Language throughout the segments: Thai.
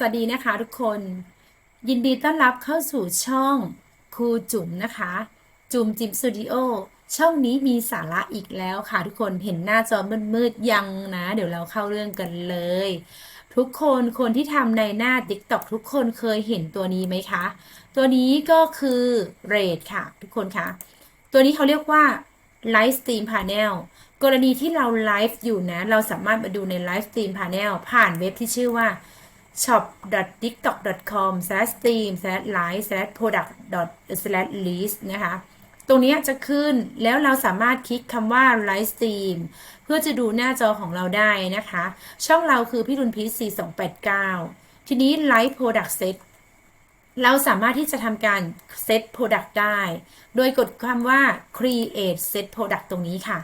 สวัสดีนะคะทุกคน ยินดีต้อนรับเข้าสู่ช่องครูจุ๋มนะคะ จุ๋มจิมสตูดิโอช่องนี้มีสาระอีกแล้วค่ะทุกคนเห็นหน้าจอมืดๆยังนะ เดี๋ยวเราเข้าเรื่องกันเลย ทุกคนคนที่ทำในหน้า TikTok ทุกคนเคยเห็นตัวนี้ไหมคะ ตัวนี้ก็คือเรดค่ะ ทุกคนคะตัวนี้เขาเรียกว่า Live Stream Panel กรณีที่เราไลฟ์อยู่นะ เราสามารถมาดูใน Live Stream Panel ผ่านเว็บที่ชื่อว่า shop.tiktok.com/stream/live/product.list นะคะ ตรงนี้จะขึ้นแล้วเราสามารถคลิกคำว่า Live Stream เพื่อจะดูหน้าจอของเราได้นะคะ ช่องเราคือพี่รุนพีช4289 ทีนี้ Live Product Set เราสามารถที่จะทำการ set product ได้ โดยกดคำว่า create set product ตรงนี้ค่ะ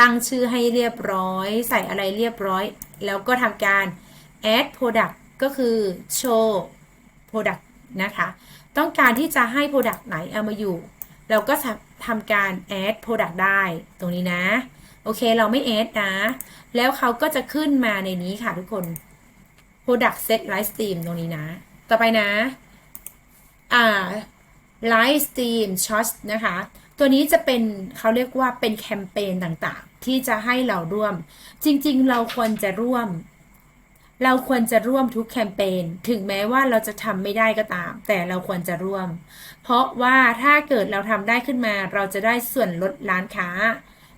ตั้งชื่อให้เรียบร้อย ใส่อะไรเรียบร้อย แล้วก็ทำการ add product ก็คือ show product นะคะ ต้องการที่จะให้ product ไหนเอามาอยู่ เราก็ทำการ add product ได้ตรงนี้นะ โอเคเราไม่ add นะ แล้วเขาก็จะขึ้นมาในนี้ค่ะทุกคน product set live stream ตรงนี้นะ ต่อไปนะ อ่า Live Stream Shot นะคะ ตัวนี้จะเป็นเขาเรียกว่าเป็นแคมเปญต่างๆ ที่จะให้เราร่วม จริงๆ เราควรจะร่วม เราควรจะร่วมทุกแคมเปญถึงแม้ว่าเราจะทำไม่ได้ก็ตาม แต่เราควรจะร่วม เพราะว่าถ้าเกิดเราทำได้ขึ้นมาเราจะได้ส่วนลดร้านค้า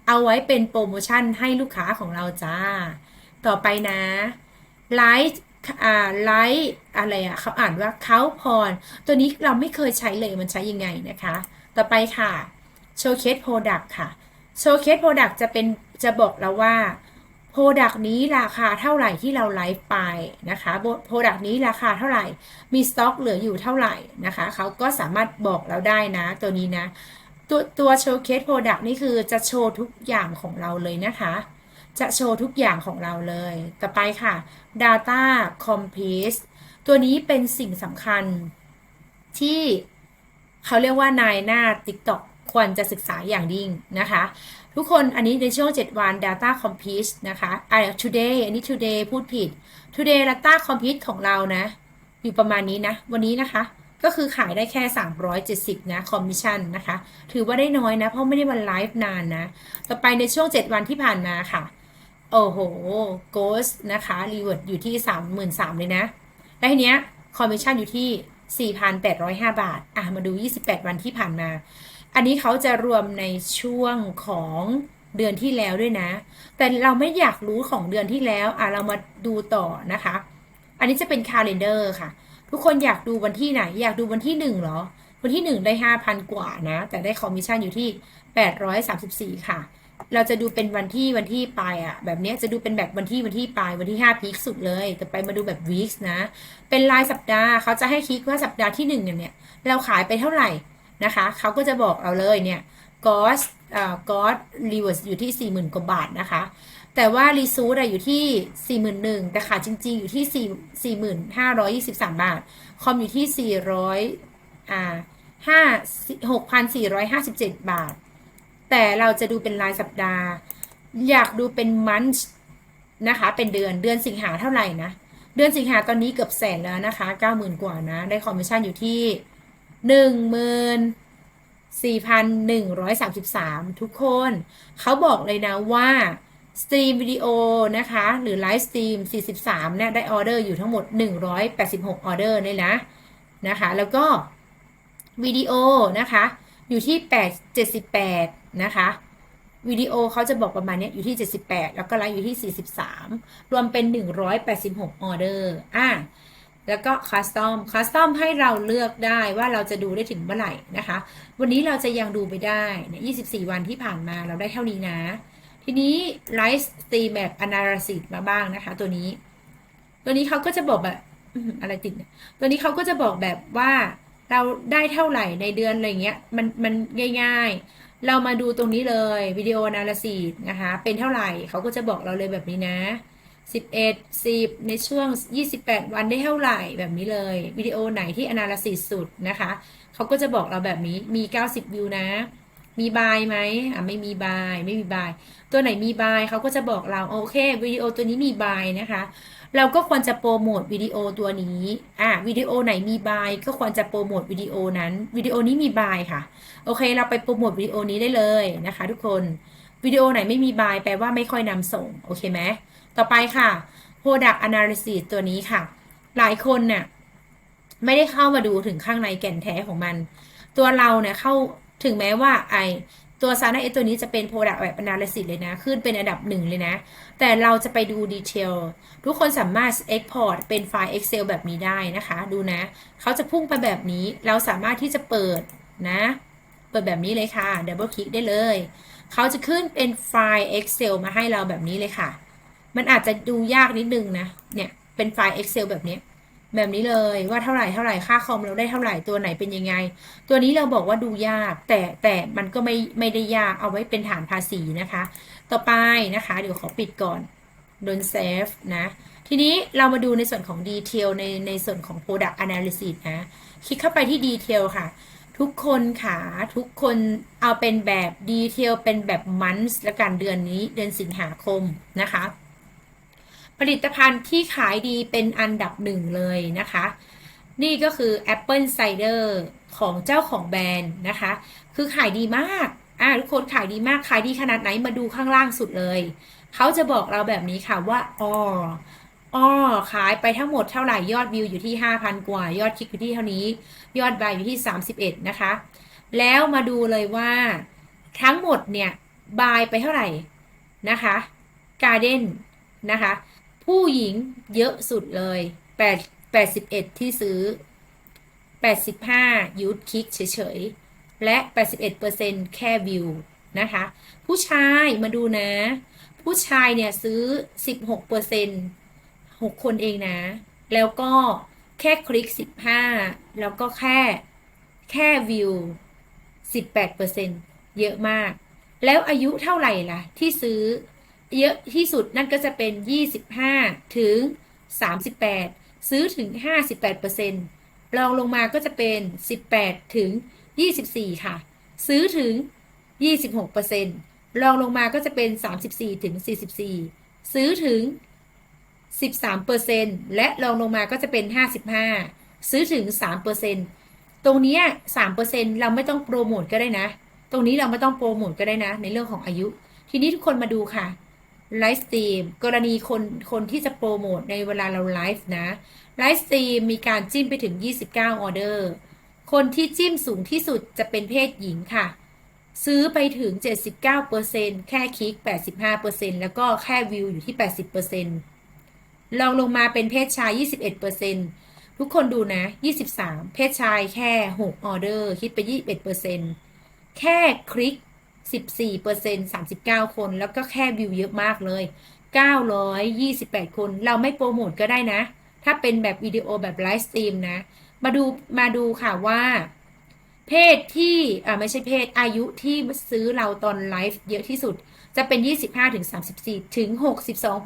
เอาไว้เป็นโปรโมชั่นให้ลูกค้าของเราจ้า ต่อไปนะไลฟ์อ่าไลฟ์อะไรอะเขาอ่านว่าเขาพร ตัวนี้เราไม่เคยใช้เลยมันใช้ยังไงนะคะ ต่อไปค่ะ Showcase Product ค่ะ Showcase Product จะเป็นจะบอกเราว่า Product นี้ราคาเท่าไหร่ที่เราไลฟ์ไปนะคะ Product นี้ราคาเท่าไหร่ มีสต็อกเหลืออยู่เท่าไหร่นะคะเขาก็สามารถบอกเราได้นะตัวนี้นะ ตัวตัว Showcase Product นี่คือจะโชว์ทุกอย่างของเราเลยนะคะ จะโชว์ทุกอย่างของเราเลย ต่อไปค่ะ Data Complete ตัวนี้เป็นสิ่งสำคัญที่เขาเรียกว่านายหน้า TikTok ควรจะศึกษาอย่างยิ่งนะคะ ทุกคนอันนี้ในช่วง 7 วัน Data Complete นะคะอ่า Today อันนี้ Today พูดผิด Today Data Complete ของเรานะ อยู่ประมาณนี้นะ วันนี้นะคะ ก็คือขายได้แค่ 370 นะคอมมิชชั่นนะคะ ถือว่าได้น้อยนะ เพราะไม่ได้วันไลฟ์นานนะ ต่อไปในช่วง 7 วันที่ผ่านมาค่ะ โอ้โหโกสนะคะรีเวิร์ดอยู่ที่ 33,000เลยนะ และทีเนี้ยคอมมิชชั่นอยู่ที่ 4,805 บาท อะ มาดู 28 วันที่ผ่านมา อันนี้เขาจะรวมในช่วงของเดือนที่แล้วด้วยนะ แต่เราไม่อยากรู้ของเดือนที่แล้ว อะเรามาดูต่อนะคะ อันนี้จะเป็นคาล endar ค่ะ ทุกคนอยากดูวันที่ไหน อยากดูวันที่หนึ่งเหรอ วันที่หนึ่งได้ห้าพันกว่านะ แต่ได้คอมมิชชั่นอยู่ที่แปดร้อยสามสิบสี่ค่ะ เราจะดูเป็นวันที่วันที่ปลายอะแบบเนี้ยจะดูเป็นแบบวันที่วันที่ปลายวันที่ห้าพีคสุดเลย แต่ไปมาดูแบบวีคนะ เป็นรายสัปดาห์เขาจะให้คลิกว่าสัปดาห์ที่หนึ่งเนี่ย เราขายไปเท่าไหร่ นะคะเขาก็จะบอกเราเลยเนี่ยกอสอ่ากอสรีเวิร์สอยู่ที่สี่หมื่นกว่าบาทนะคะ แต่ว่ารีซูดอยู่ที่ 4 1 0 0 0แต่ขาจริง ๆ อยู่ที่ 4 4,523 บาท คอมอยู่ที่ 400อ่า5 6,457 บาท แต่เราจะดูเป็นรายสัปดาห์ อยากดูเป็นมันช์นะคะ เป็นเดือนเดือนสิงหาเท่าไหร่นะ เดือนสิงหาตอนนี้เกือบแสนแล้วนะคะ 90,000 กว่านะ ได้คอมมิชชั่นอยู่ที่ 14,133 ทุกคน เขาบอกเลยนะว่าสตรีมวิดีโอนะคะ หรือไลฟ์สตรีม 43 เนี่ย ได้ออเดอร์อยู่ทั้งหมด 186 ออเดอร์เลยนะ นะคะ แล้วก็วิดีโอนะคะ อยู่ที่ 8 78 นะคะวิดีโอเขาจะบอกประมาณนี้อยู่ที่ 78 แล้วก็ไลฟ์อยู่ที่ 43 รวมเป็น 186 ออเดอร์ อะ แล้วก็คัสตอมคัสตอมให้เราเลือกได้ว่าเราจะดูได้ถึงเมื่อไหร่นะคะ วันนี้เราจะยังดูไปได้เนี่ย24 วันที่ผ่านมาเราได้เท่านี้นะ ทีนี้ไลฟ์สตรีมแบบ analysis มาบ้างนะคะ ตัวนี้ ตัวนี้เขาก็จะบอกแบบอะไรติดตัวนี้เขาก็จะบอกแบบว่าเราได้เท่าไหร่ในเดือนอะไรเงี้ยมันมันง่ายๆ เรามาดูตรงนี้เลยวิดีโอ analysis นะคะ เป็นเท่าไหร่เขาก็จะบอกเราเลยแบบนี้นะ 11 10 ในช่วง 28 วันได้เท่าไหร่แบบนี้เลย วิดีโอไหนที่ analysis สุดนะคะ เขาก็จะบอกเราแบบนี้มี 90 วิวนะ มีบายไหมอะไม่มีบายไม่มีบาย ตัวไหนมีบายเขาก็จะบอกเราโอเควิดีโอตัวนี้มีบายนะคะ เราก็ควรจะโปรโมทวิดีโอตัวนี้อะวิดีโอไหนมีบายก็ควรจะโปรโมทวิดีโอนั้นวิดีโอนี้มีบายค่ะโอเค เราไปโปรโมทวิดีโอนี้ได้เลยนะคะ ทุกคนวิดีโอไหนไม่มีบายแปลว่าไม่ค่อยนำส่งโอเคไหม ต่อไปค่ะ Product Analysis ตัวนี้ค่ะ หลายคนเนี่ยไม่ได้เข้ามาดูถึงข้างในแก่นแท้ของมัน ตัวเราเนี่ยเข้าถึงแม้ว่าไอตัวซานาเอตัวนี้จะเป็น Product แบบ Analysis เลยนะ ขึ้นเป็นอันดับหนึ่งเลยนะ แต่เราจะไปดูดีเทลทุกคนสามารถ Export เป็นไฟล์ Excel แบบนี้ได้นะคะ ดูนะ เขาจะพุ่งไปแบบนี้ เราสามารถที่จะเปิดนะ เปิดแบบนี้เลยค่ะดับเบิลคลิกได้เลย เขาจะขึ้นเป็นไฟล์ Excel มาให้เราแบบนี้เลยค่ะ มันอาจจะดูยากนิดนึงนะ เนี่ย เป็นไฟล์ Excel แบบนี้ แบบนี้เลยว่าเท่าไหร่เท่าไหร่ค่าคอมเราได้เท่าไหร่ตัวไหนเป็นยังไง ตัวนี้เราบอกว่าดูยาก แต่แต่มันก็ไม่ไม่ได้ยากเอาไว้เป็นฐานภาษีนะคะ ต่อไปนะคะ เดี๋ยวขอปิดก่อนโดนเซฟนะ ทีนี้เรามาดูในส่วนของดีเทลในในส่วนของ Product Analysis นะ คลิกเข้าไปที่ดีเทลค่ะ ทุกคนค่ะ ทุกคนเอาเป็นแบบดีเทลเป็นแบบมันส์และกันเดือนนี้เดือนสิงหาคมนะคะ ผลิตภัณฑ์ที่ขายดีเป็นอันดับหนึ่งเลยนะคะ นี่ก็คือ Apple Cider ของเจ้าของแบรนด์นะคะ คือขายดีมากอ่าทุกคนขายดีมากขายดีขนาดไหนมาดูข้างล่างสุดเลย เขาจะบอกเราแบบนี้ค่ะว่าอ๋ออ๋อขายไปทั้งหมดเท่าไหร่ยอดวิวอยู่ที่ 5,000 กว่า ยอดคลิกอยู่ที่เท่านี้ ยอดบายอยู่ที่ 31 นะคะ แล้วมาดูเลยว่าทั้งหมดเนี่ย บายไปเท่าไหร่นะคะการ์เด้นนะคะ ผู้หญิงเยอะสุดเลย8 81ที่ซื้อ85ยูทคลิกเฉยๆ และ 81%แค่วิวนะคะ ผู้ชายมาดูนะ ผู้ชายเนี่ยซื้อ 16% 6 คนเองนะ แล้วก็แค่คลิก 15 แล้วก็แค่แค่วิว 18%เยอะมาก แล้วอายุเท่าไหร่ล่ะ ที่ซื้อ เยอะที่สุดนั่นก็จะเป็น 25 ถึง 38 ซื้อถึง 58%รองลงมาก็จะเป็น 18 ถึง 24 ค่ะ ซื้อถึง 26%รองลงมาก็จะเป็น 34 ถึง 44 ซื้อถึง 13%และรองลงมาก็จะเป็น 55 ซื้อถึง 3%ตรงเนี้ย3%เราไม่ต้องโปรโมทก็ได้นะ ตรงนี้เราไม่ต้องโปรโมทก็ได้นะ ในเรื่องของอายุทีนี้ทุกคนมาดูค่ะ ไลฟ์สตรีมกรณีคนคนที่จะโปรโมทในเวลาเราไลฟ์นะไลฟ์สตรีมมีการจิ้มไปถึง 29 ออเดอร์ คนที่จิ้มสูงที่สุดจะเป็นเพศหญิงค่ะ ซื้อไปถึง 79%แค่คลิก 85%แล้วก็แค่วิวอยู่ที่ 80%ลองลงมาเป็นเพศชาย 21%ทุกคนดูนะ 23 เพศชายแค่ 6 ออเดอร์ คิดไป 21%แค่คลิก 14% 39 คน แล้วก็แค่วิวเยอะมากเลย 928 คน เราไม่โปรโมทก็ได้นะ ถ้าเป็นแบบวิดีโอแบบไลฟ์สตรีมนะ มาดูมาดูค่ะว่า เพศที่อ่าไม่ใช่เพศอายุที่ซื้อเราตอนไลฟ์เยอะที่สุด จะเป็น 25ถึง34 ถึง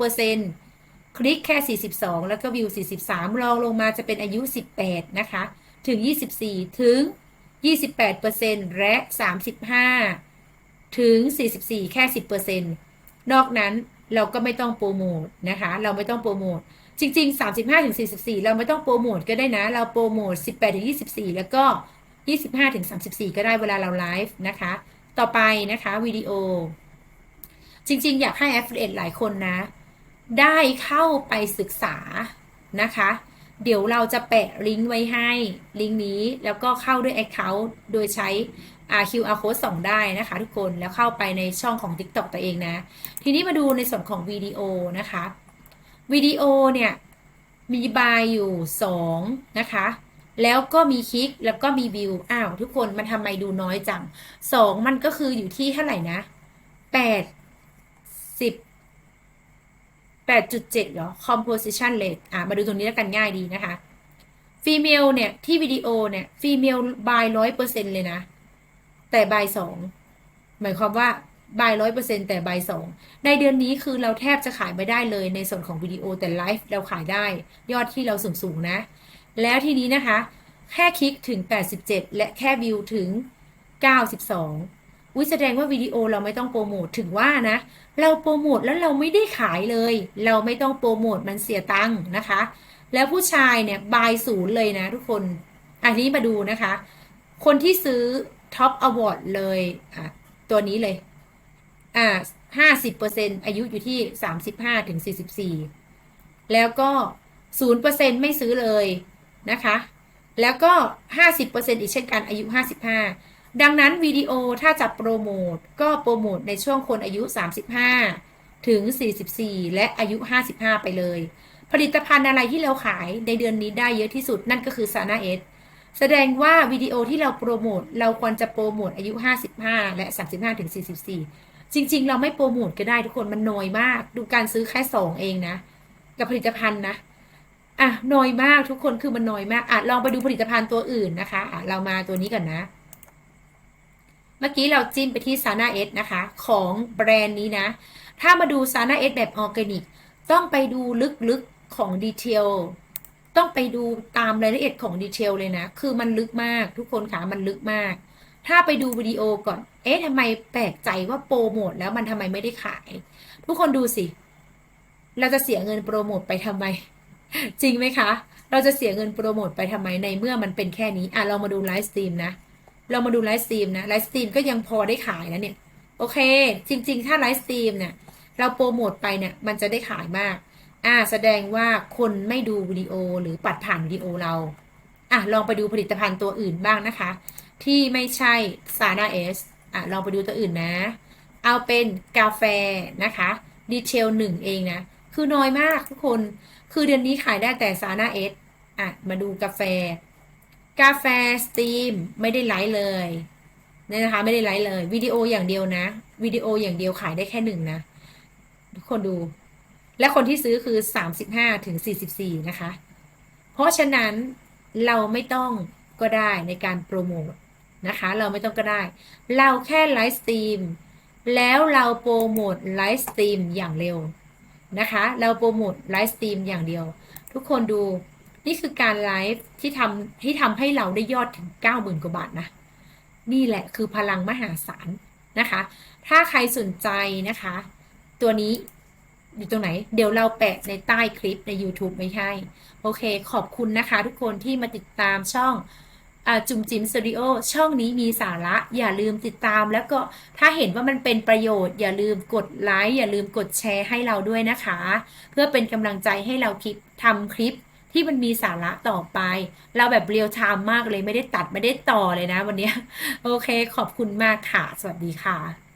62คลิกแค่ 42 แล้วก็วิว 43รองลงมาจะเป็นอายุ 18 นะคะ ถึง 24 ถึง 28%และ 35 ถึง 44 แค่ 10%นอกนั้นเราก็ไม่ต้องโปรโมทนะคะ เราไม่ต้องโปรโมท จริง ๆ 35ถึง44 เราไม่ต้องโปรโมทก็ได้นะ เราโปรโมท 18ถึง24 แล้วก็ 25ถึง34 ก็ได้เวลาเราไลฟ์นะคะ ต่อไปนะคะวิดีโอ จริง ๆ อยากให้ Affiliate หลายคนนะ ได้เข้าไปศึกษานะคะ เดี๋ยวเราจะแปะลิงก์ไว้ให้ลิงก์นี้แล้วก็เข้าด้วย Account โดยใช้ QR code ส่องได้นะคะทุกคนแล้วเข้าไปในช่องของ TikTok ตัวเองนะ ทีนี้มาดูในส่วนของวิดีโอนะคะวิดีโอเนี่ยมีบายอยู่2นะคะแล้วก็มีคลิกแล้วก็มีวิวอ้าวทุกคนมันทำไมดูน้อยจัง 2 มันก็คืออยู่ที่เท่าไหร่นะ 8 10 8.7เหรอ composition rate อะมาดูตรงนี้แล้วกันง่ายดีนะคะฟีเมลเนี่ย ที่วิดีโอเนี่ยฟีเมลบายร้อยเปอร์เซ็นเลยนะ แต่บายสองหมายความว่าบายร้อยเปอร์เซ็นแต่บายสองในเดือนนี้คือเราแทบจะขายไม่ได้เลยในส่วนของวิดีโอแต่ไลฟ์เราขายได้ ยอดที่เราสูงสูงนะ แล้วทีนี้นะคะ แค่คลิกถึง 87 และแค่วิวถึง 92อุ้ยแสดงว่าวิดีโอเราไม่ต้องโปรโมทถึงว่านะ เราโปรโมทแล้วเราไม่ได้ขายเลย เราไม่ต้องโปรโมทมันเสียตังค์นะคะ แล้วผู้ชายเนี่ยบายศูนย์เลยนะทุกคน อันนี้มาดูนะคะ คนที่ซื้อ ท็อปอวอร์ดเลยอะตัวนี้เลย อ่าห้าสิบเปอร์เซ็นอายุอยู่ที่สามสิบห้าถึงสี่สิบสี่แล้วก็ศูนย์เปอร์เซ็นไม่ซื้อเลยนะคะ แล้วก็ห้าสิบเปอร์เซ็นอีกเช่นกันอายุห้าสิบห้าดังนั้นวิดีโอถ้าจะโปรโมทก็โปรโมทในช่วงคนอายุ 35 ถึง 44 และอายุ 55 ไปเลย ผลิตภัณฑ์อะไรที่เราขายในเดือนนี้ได้เยอะที่สุดนั่นก็คือซา n าเอส แสดงว่าวิดีโอที่เราโปรโมทเราควรจะโปรโมทอายุ 55 และ 35ถึง44 จริง ๆ เราไม่โปรโมทก็ได้ทุกคนมันน้อยมาก ดูการซื้อแค่สองเองนะ กับผลิตภัณฑ์นะอะน้อยมากทุกคนคือมันน้อยมากอะลองไปดูผลิตภัณฑ์ตัวอื่นนะคะอะเรามาตัวนี้ก่อนนะ เมื่อกี้เราจิ้มไปที่ซา n าเอสนะคะ ของแบรนด์นี้นะ ถ้ามาดูซา n าเอสแบบออร์แกนิก ต้องไปดูลึกๆของดีเทล ต้องไปดูตามรายละเอียดของดีเทลเลยนะ คือมันลึกมากทุกคนคะมันลึกมาก ถ้าไปดูวิดีโอก่อน เอ๊ะทำไมแปลกใจว่าโปรโมทแล้วมันทำไมไม่ได้ขาย ทุกคนดูสิ เราจะเสียเงินโปรโมทไปทำไม จริงไหมคะ เราจะเสียเงินโปรโมทไปทำไมในเมื่อมันเป็นแค่นี้ อะเรามาดูไลฟ์สตรีมนะ เรามาดูไลฟ์สตรีมนะ ไลฟ์สตรีมก็ยังพอได้ขายนะเนี่ย โอเค จริง ๆ ถ้าไลฟ์สตรีมเนี่ย เราโปรโมทไปเนี่ย มันจะได้ขายมาก อ่าแสดงว่าคนไม่ดูวิดีโอหรือปัดผ่านวิดีโอเราอะลองไปดูผลิตภัณฑ์ตัวอื่นบ้างนะคะ ที่ไม่ใช่ซา n าเอสอะลองไปดูตัวอื่นนะ เอาเป็นกาแฟนะคะดีเทลหนึ่งเองนะ คือน้อยมากทุกคนคือเดือนนี้ขายได้แต่ซา n าเอสอะมาดูกาแฟ กาแฟสตรีมไม่ได้ไลฟ์เลยเนี่ยนะคะไม่ได้ไลฟ์เลยวิดีโออย่างเดียวนะวิดีโออย่างเดียวขายได้แค่หนึ่งนะทุกคนดู และคนที่ซื้อคือ 35ถึง44 นะคะ เพราะฉะนั้นเราไม่ต้องก็ได้ในการโปรโมทนะคะ เราไม่ต้องก็ได้ เราแค่ไลฟ์สตรีมแล้วเราโปรโมทไลฟ์สตรีมอย่างเร็วนะคะ เราโปรโมทไลฟ์สตรีมอย่างเดียว ทุกคนดูนี่คือการไลฟ์ที่ทำที่ทำให้เราได้ยอดถึง 90,000 กว่าบาทนะ นี่แหละคือพลังมหาศาลนะคะ ถ้าใครสนใจนะคะ ตัวนี้ อยู่ตรงไหน เดี๋ยวเราแปะในใต้คลิปใน YouTube ไม่ใช่ โอเค ขอบคุณนะคะทุกคนที่มาติดตามช่องอจุ่มจิมสตูดิโอช่องนี้มีสาระ อย่าลืมติดตาม แล้วก็ถ้าเห็นว่ามันเป็นประโยชน์ อย่าลืมกดไลค์อย่าลืมกดแชร์ให้เราด้วยนะคะ เพื่อเป็นกำลังใจให้เราคลิปทำคลิปที่มันมีสาระต่อไป เราแบบเรียลไทม์มากเลยไม่ได้ตัดไม่ได้ต่อเลยนะวันนี้ โอเค ขอบคุณมากค่ะ สวัสดีค่ะ